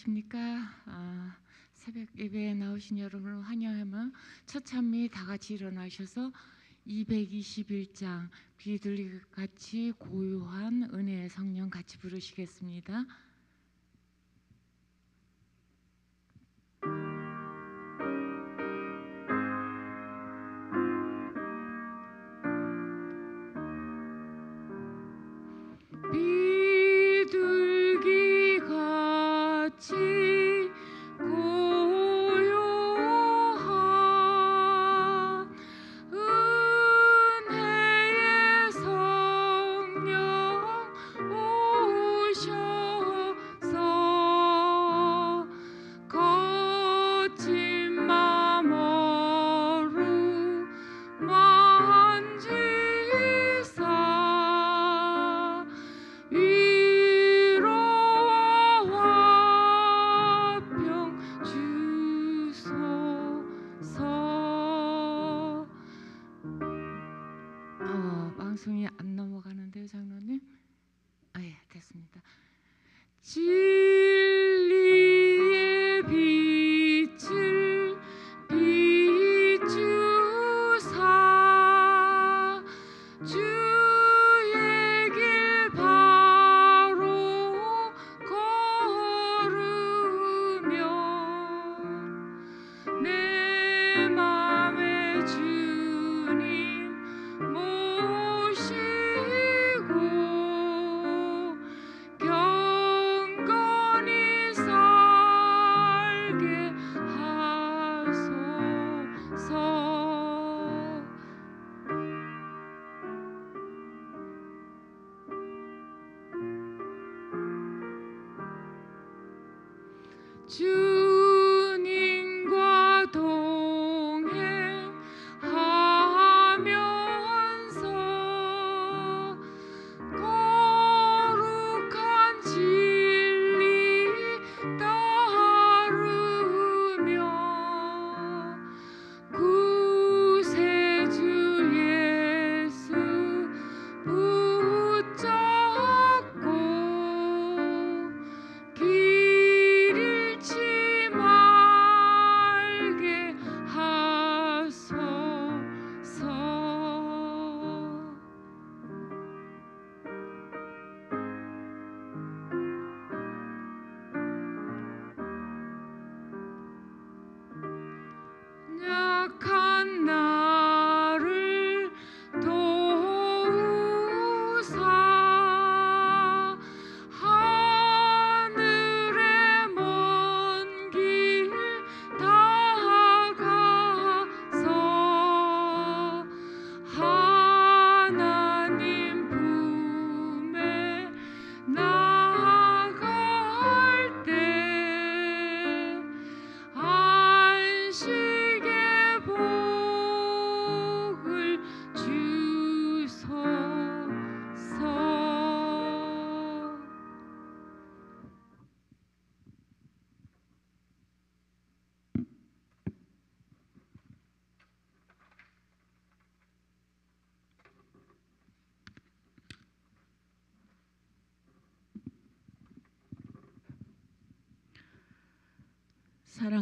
안녕하십니까. 아, 새벽 예배에 나오신 여러분을 환영하며 처참히 다 같이 일어나셔서 221장 비둘기 같이 고요한 은혜의 성령 같이 부르시겠습니다.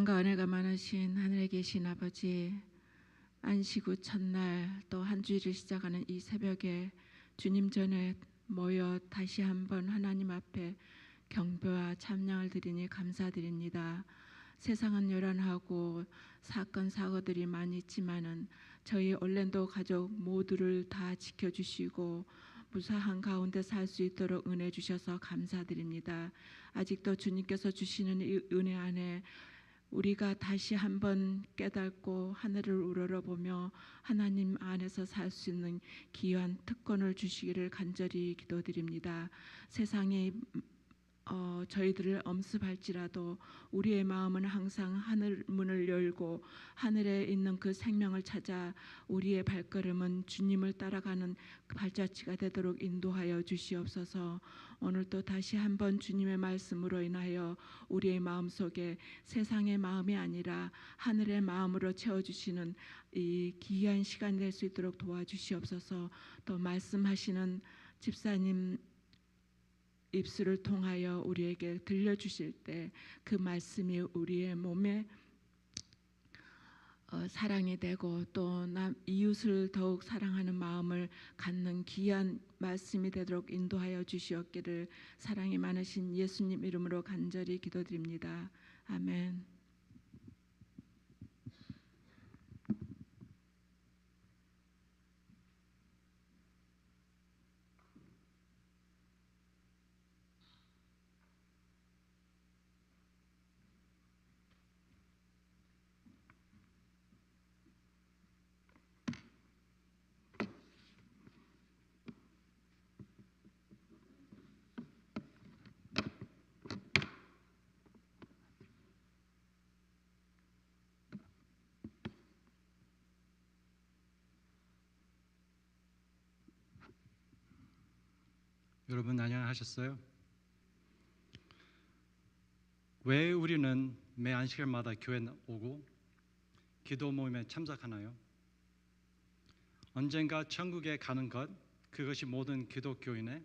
사랑과 은혜가 많으신 하늘에 계신 아버지 안식 후 첫날 또 한 주일을 시작하는 이 새벽에 주님 전에 모여 다시 한번 하나님 앞에 경배와 찬양을 드리니 감사드립니다. 세상은 요란하고 사건 사고들이 많이 있지만은 저희 올랜도 가족 모두를 다 지켜주시고 무사한 가운데 살 수 있도록 은혜 주셔서 감사드립니다. 아직도 주님께서 주시는 이 은혜 안에 우리가 다시 한번 깨닫고 하늘을 우러러보며 하나님 안에서 살 수 있는 귀한 특권을 주시기를 간절히 기도드립니다. 세상에 어, 저희들을 엄습할지라도 우리의 마음은 항상 하늘 문을 열고 하늘에 있는 그 생명을 찾아 우리의 발걸음은 주님을 따라가는 그 발자취가 되도록 인도하여 주시옵소서. 오늘 또 다시 한번 주님의 말씀으로 인하여 우리의 마음 속에 세상의 마음이 아니라 하늘의 마음으로 채워 주시는 이 귀한 시간 될 수 있도록 도와주시옵소서. 또 말씀하시는 집사님 입술을 통하여 우리에게 들려주실 때 그 말씀이 우리의 몸에 어, 사랑이 되고 또 남 이웃을 더욱 사랑하는 마음을 갖는 귀한 말씀이 되도록 인도하여 주시옵기를 사랑이 많으신 예수님 이름으로 간절히 기도드립니다. 아멘. 여러분 안녕하셨어요? 왜 우리는 매 안식일마다 교회 오고 기도 모임에 참석하나요? 언젠가 천국에 가는 것 그것이 모든 기독교인의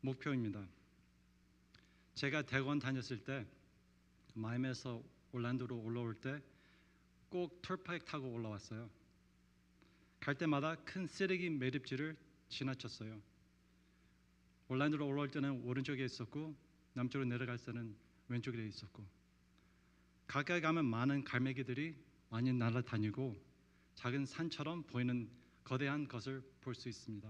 목표입니다. 제가 대권 다녔을 때 마임에서 올란도로 올라올 때 꼭 톨파익 타고 올라왔어요. 갈 때마다 큰 쓰레기 매립지를 지나쳤어요. 올란도로 올라올 때는 오른쪽에 있었고 남쪽으로 내려갈 때는 왼쪽에 있었고 가까이 가면 많은 갈매기들이 많이 날아다니고 작은 산처럼 보이는 거대한 것을 볼 수 있습니다.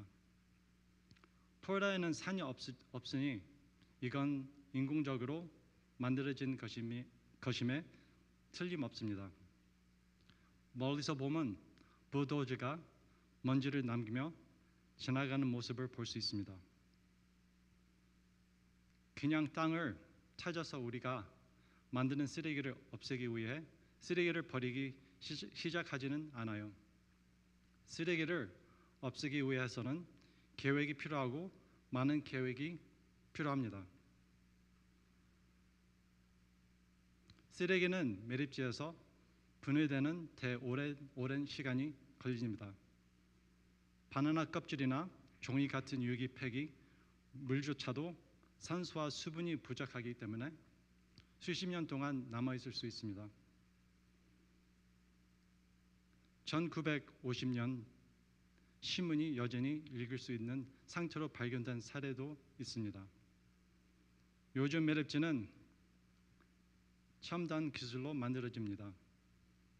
플로리다에는 산이 없, 없으니 이건 인공적으로 만들어진 것임이, 것임에 틀림없습니다. 멀리서 보면 부도즈가 먼지를 남기며 지나가는 모습을 볼 수 있습니다. 그냥 땅을 찾아서 우리가 만드는 쓰레기를 없애기 위해 쓰레기를 버리기 시- 시작하지는 않아요. 쓰레기를 없애기 위해서는 계획이 필요하고 많은 계획이 필요합니다. 쓰레기는 매립지에서 분해되는 대 오랜, 오랜 시간이 걸립니다. 바나나 껍질이나 종이 같은 유기팩이 물조차도 산소와 수분이 부족하기 때문에 수십 년 동안 남아 있을 수 있습니다. 1950년 신문이 여전히 읽을 수 있는 상태로 발견된 사례도 있습니다. 요즘 매립지는 첨단 기술로 만들어집니다.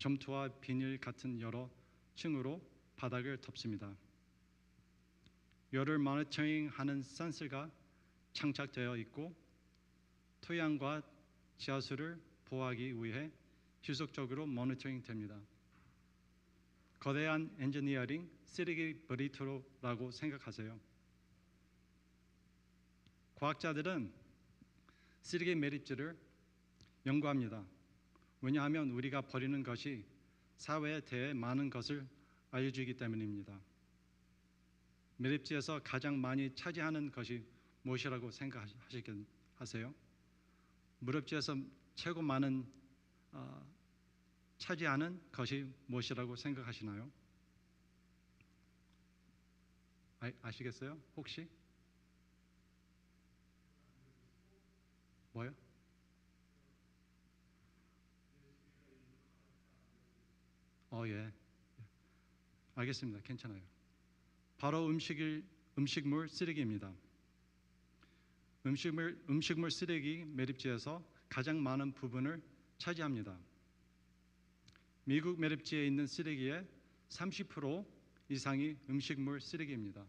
점토와 비닐 같은 여러 층으로 바닥을 덮습니다. 열을 모니터링하는 센서가 장착되어 있고 토양과 지하수를 보호하기 위해 지속적으로 모니터링 됩니다. 거대한 엔지니어링 쓰레기 브리트로라고 생각하세요. 과학자들은 쓰레기 매립지를 연구합니다. 왜냐하면 우리가 버리는 것이 사회에 대해 많은 것을 알려주기 때문입니다. 매립지에서 가장 많이 차지하는 것이 무엇이라고 생각하세요? 무릎지에서 최고 많은 어, 차지하는 것이 무엇이라고 생각하시나요? 아, 아시겠어요? 혹시? 뭐요? 어 예. 알겠습니다. 괜찮아요. 바로 음식일 음식물 쓰레기입니다. 음식물 음식물 쓰레기 매립지에서 가장 많은 부분을 차지합니다. 미국 매립지에 있는 쓰레기의 30% 이상이 음식물 쓰레기입니다.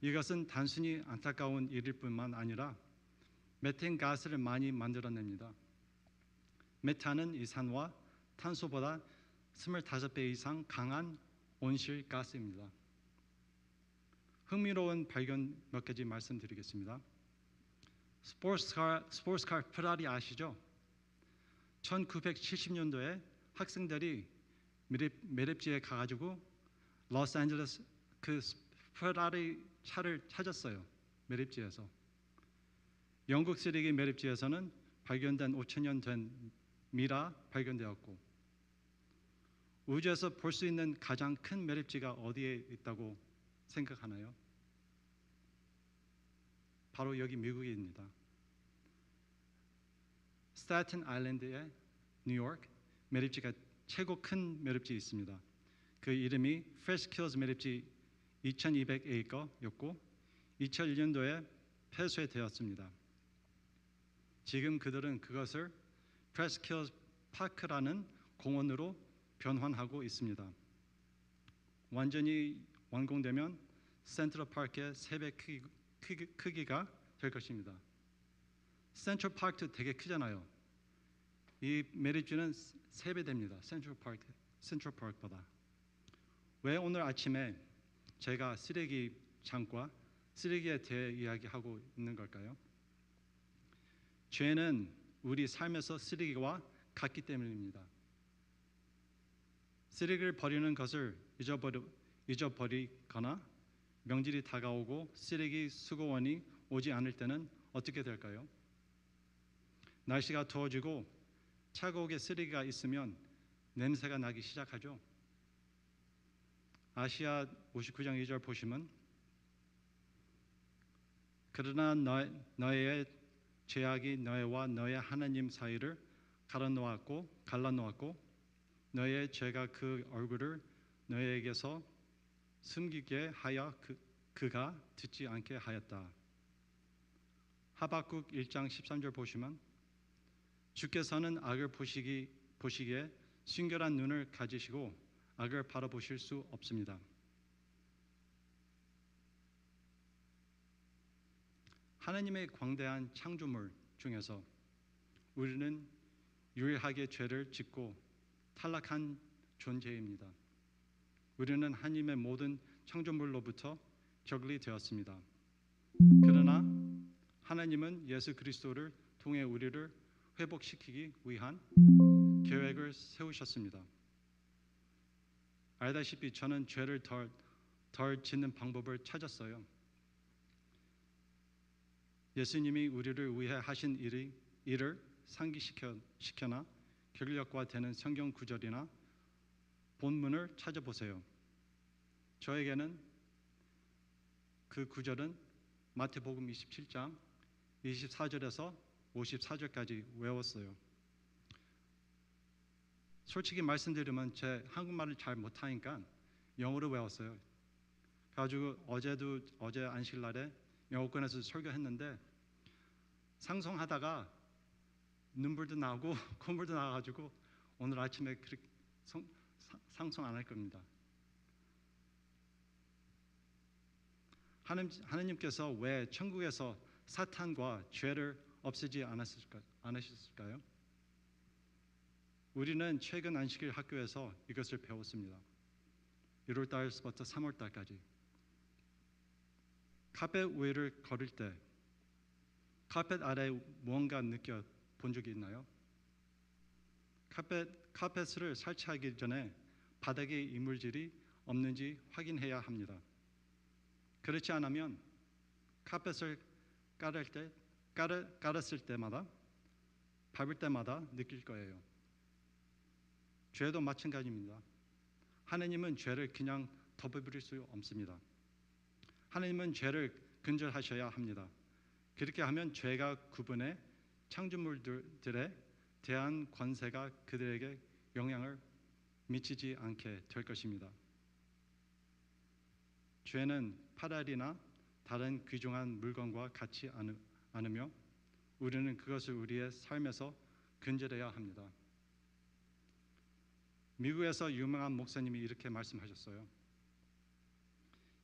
이것은 단순히 안타까운 일일 뿐만 아니라 메탄 가스를 많이 만들어냅니다. 메탄은 이산화 탄소보다 25배 이상 강한 온실 가스입니다. 흥미로운 발견 몇 가지 말씀드리겠습니다. 스포츠카 스포츠카 페라리 아시죠? 1970년도에 학생들이 매립, 매립지에 가가지고 로스앤젤레스 그 페라리 차를 찾았어요. 매립지에서. 영국 쓰레기 매립지에서는 발견된 5천 년 된 미라 발견되었고 우주에서 볼 수 있는 가장 큰 매립지가 어디에 있다고 생각하나요? 바로 여기 미국입니다. 스타튼 아일랜드의 뉴욕 매립지가 최고 큰 매립지 있습니다. 그 이름이 프레스킬즈 매립지 2,200에이커였고 2001년도에 폐쇄되었습니다. 지금 그들은 그것을 프레스킬즈 파크라는 공원으로 변환하고 있습니다. 완전히 완공되면 센트럴 파크의 3배 크기, 크기, 크기 가 될 것입니다. 센트럴 파크도 되게 크잖아요. 이 매립지는 3배 됩니다. 센트럴 파크 센트럴 파크보다. 왜 오늘 아침에 제가 쓰레기 장과 쓰레기에 대해 이야기하고 있는 걸까요? 죄는 우리 삶에서 쓰레기와 같기 때문입니다. 쓰레기를 버리는 것을 잊어버리, 잊어버리거나 명절이 다가오고 쓰레기 수거원이 오지 않을 때는 어떻게 될까요? 날씨가 더워지고 차가우게 쓰레기가 있으면 냄새가 나기 시작하죠. 아시아 59장 2절 보시면 그러나 너, 너의 죄악이 너희와 너의 하나님 사이를 갈라놓았고 갈라놓았고 너의 죄가 그 얼굴을 너희에게서 숨기게 하여 그, 그가 듣지 않게 하였다. 하박국 1장 13절 보시면 주께서는 악을 보시기 보시기에 순결한 눈을 가지시고 악을 바라보실 수 없습니다. 하나님의 광대한 창조물 중에서 우리는 유일하게 죄를 짓고 탈락한 존재입니다. 우리는 하나님의 모든 창조물로부터 격리 되었습니다. 그러나 하나님은 예수 그리스도를 통해 우리를 회복시키기 위한 계획을 세우셨습니다. 알다시피 저는 죄를 덜, 덜 짓는 방법을 찾았어요. 예수님이 우리를 위해 하신 일이, 일을 상기시켜 시켜나 결력과 되는 성경 구절이나 본문을 찾아보세요. 저에게는 그 구절은 마태복음 27장 24절에서 54절까지 외웠어요. 솔직히 말씀드리면 제 한국말을 잘 못하니까 영어로 외웠어요. 가지고 어제도 어제 안식 날에 영어권에서 설교했는데 상송하다가 눈물도 나고 콧물도 나가지고 오늘 아침에 성, 상송 안 할 겁니다. 하나님, 하나님께서 왜 천국에서 사탄과 죄를 없애지 않았을까, 않으셨을까요? 우리는 최근 안식일 학교에서 이것을 배웠습니다. 1월 달부터 3월 달까지 카펫 위를 걸을 때 카펫 아래 무언가 느껴 본 적이 있나요? 카펫 카펫을 설치하기 전에 바닥에 이물질이 없는지 확인해야 합니다. 그렇지 않으면 카펫을 깔을 때 깔을, 깔았을 때마다 밟을 때마다 느낄 거예요. 죄도 마찬가지입니다. 하나님은 죄를 그냥 덮어버릴 수 없습니다. 하나님은 죄를 근절하셔야 합니다. 그렇게 하면 죄가 구분해 창조물들에 대한 권세가 그들에게 영향을 미치지 않게 될 것입니다. 죄는 파랄이나 다른 귀중한 물건과 같지 않으며 우리는 그것을 우리의 삶에서 근절해야 합니다. 미국에서 유명한 목사님이 이렇게 말씀하셨어요.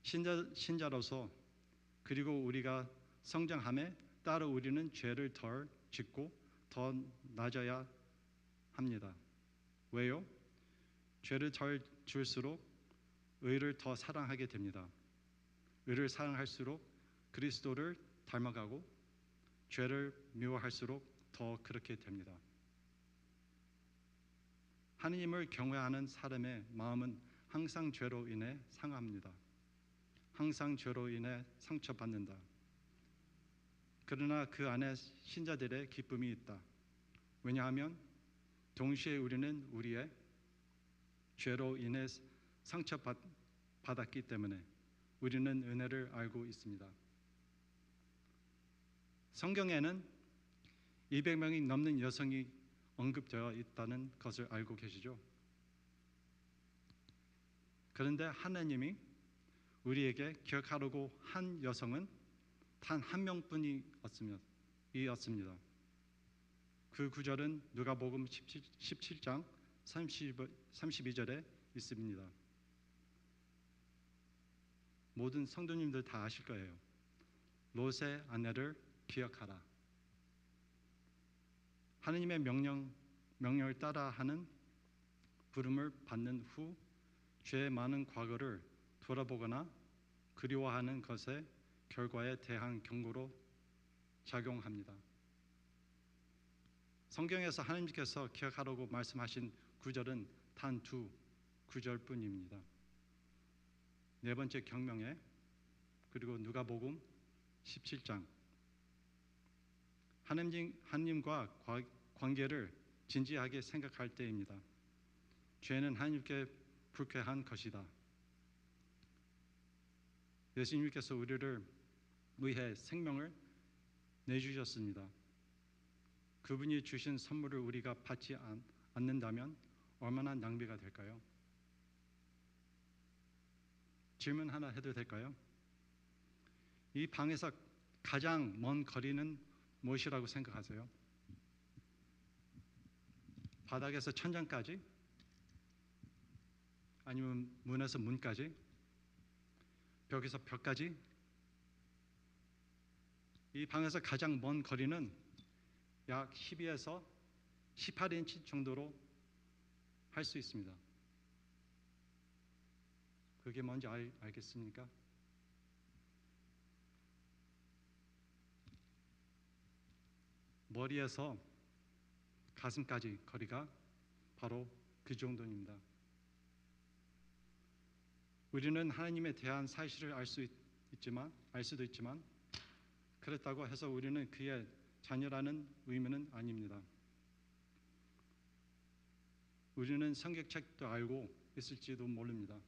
신자, 신자로서 그리고 우리가 성장함에 따라 우리는 죄를 덜 짓고 더 낮아야 합니다. 왜요? 죄를 덜 줄수록 의를 더 사랑하게 됩니다. 의를 사랑할수록 그리스도를 닮아가고 죄를 미워할수록 더 그렇게 됩니다. 하나님을 경외하는 사람의 마음은 항상 죄로 인해 상합니다. 항상 죄로 인해 상처받는다. 그러나 그 안에 신자들의 기쁨이 있다. 왜냐하면 동시에 우리는 우리의 죄로 인해 상처받았기 때문에 우리는 은혜를 알고 있습니다. 성경에는 200명이 넘는 여성이 언급되어 있다는 것을 알고 계시죠? 그런데 하나님이 우리에게 기억하라고 한 여성은 단 한 명뿐이었습니다. 그 구절은 누가복음 17, 장 32절에 있습니다. 모든 성도님들 다 아실 거예요. 롯의 아내를 기억하라. 하느님의 명령 명령을 따라 하는 부름을 받는 후 죄의 많은 과거를 돌아보거나 그리워하는 것의 결과에 대한 경고로 작용합니다. 성경에서 하나님께서 기억하라고 말씀하신 구절은 단 두 구절뿐입니다. 네 번째 경명에 그리고 누가복음 17장 하나님 하나님과 과- 관계를 진지하게 생각할 때입니다. 죄는 하나님께 불쾌한 것이다. 예수님께서 우리를 위해 생명을 내주셨습니다. 그분이 주신 선물을 우리가 받지 않, 않는다면 얼마나 낭비가 될까요? 질문 하나 해도 될까요? 이 방에서 가장 먼 거리는 무엇이라고 생각하세요? 바닥에서 천장까지? 아니면 문에서 문까지? 벽에서 벽까지? 이 방에서 가장 먼 거리는 약 12에서 18인치 정도로 할 수 있습니다. 그게 뭔지 알, 알겠습니까? 머리에서 가슴까지 거리가 바로 그 정도입니다. 우리는 하나님에 대한 사실을 알 수 있지만 알 수도 있지만 그렇다고 해서 우리는 그의 자녀라는 의미는 아닙니다. 우리는 성경책도 알고 있을지도 모릅니다.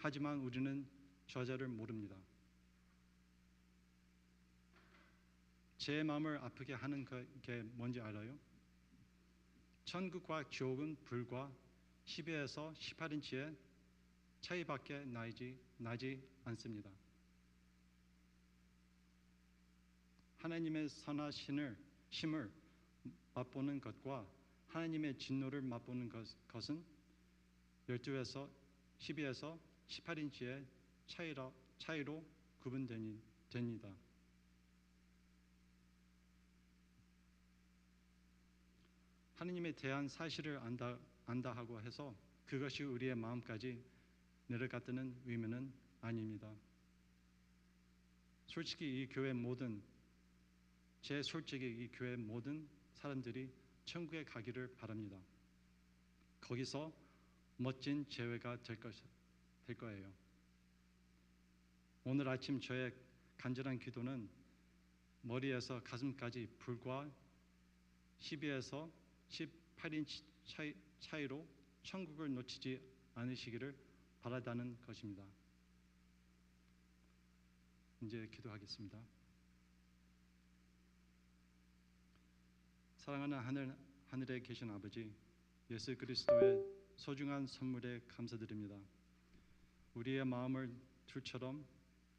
하지만 우리는 저자를 모릅니다. 제 마음을 아프게 하는 게 뭔지 알아요? 천국과 지옥은 불과 12에서 18인치의 차이밖에 나지, 나지 않습니다. 하나님의 선하신을 심을 맛보는 것과 하나님의 진노를 맛보는 것, 것은 12에서 12에서 18인치의 차이로, 차이로 구분됩니다. 하나님에 대한 사실을 안다, 안다 하고 해서 그것이 우리의 마음까지 내려갔다는 의미는 아닙니다. 솔직히 이 교회 모든 제 솔직히 이 교회 모든 사람들이 천국에 가기를 바랍니다. 거기서 멋진 재회가 될, 것, 될 거예요. 오늘 아침 저의 간절한 기도는 머리에서 가슴까지 불과 12에서 18인치 차이, 차이로 천국을 놓치지 않으시기를 바라다는 것입니다. 이제 기도하겠습니다. 사랑하는 하늘 하늘에 계신 아버지 예수 그리스도의 소중한 선물에 감사드립니다. 우리의 마음을 둘처럼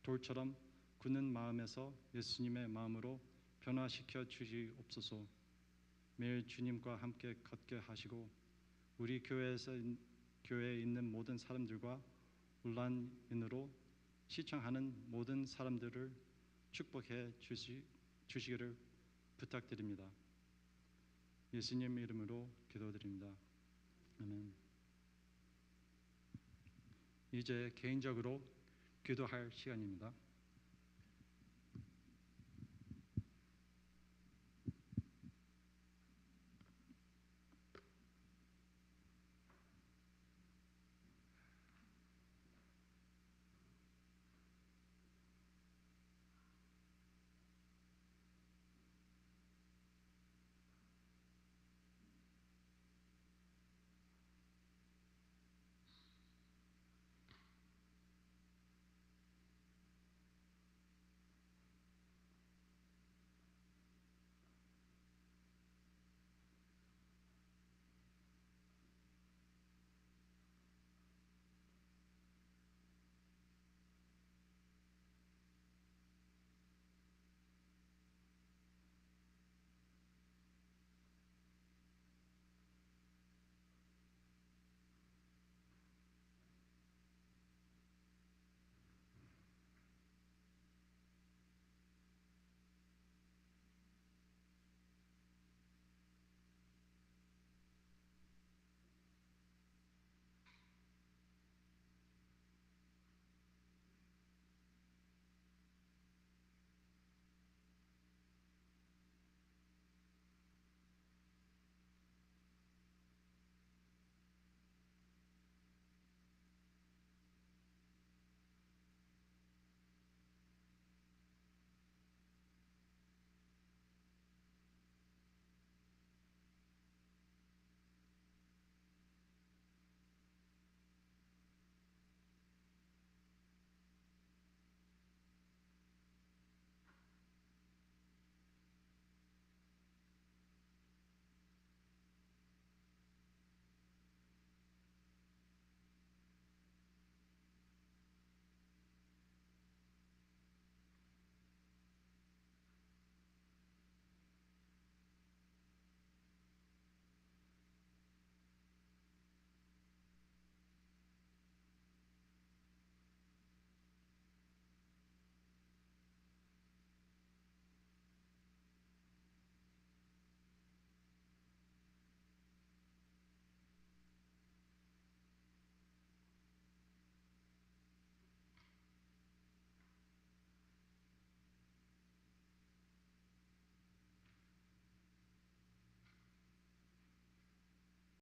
돌처럼 굳는 마음에서 예수님의 마음으로 변화시켜 주시옵소서. 매일 주님과 함께 걷게 하시고 우리 교회에서 교회에 있는 모든 사람들과 온라인으로 시청하는 모든 사람들을 축복해 주시, 주시기를 부탁드립니다. 예수님 이름으로 기도드립니다. 아멘. 이제 개인적으로 기도할 시간입니다.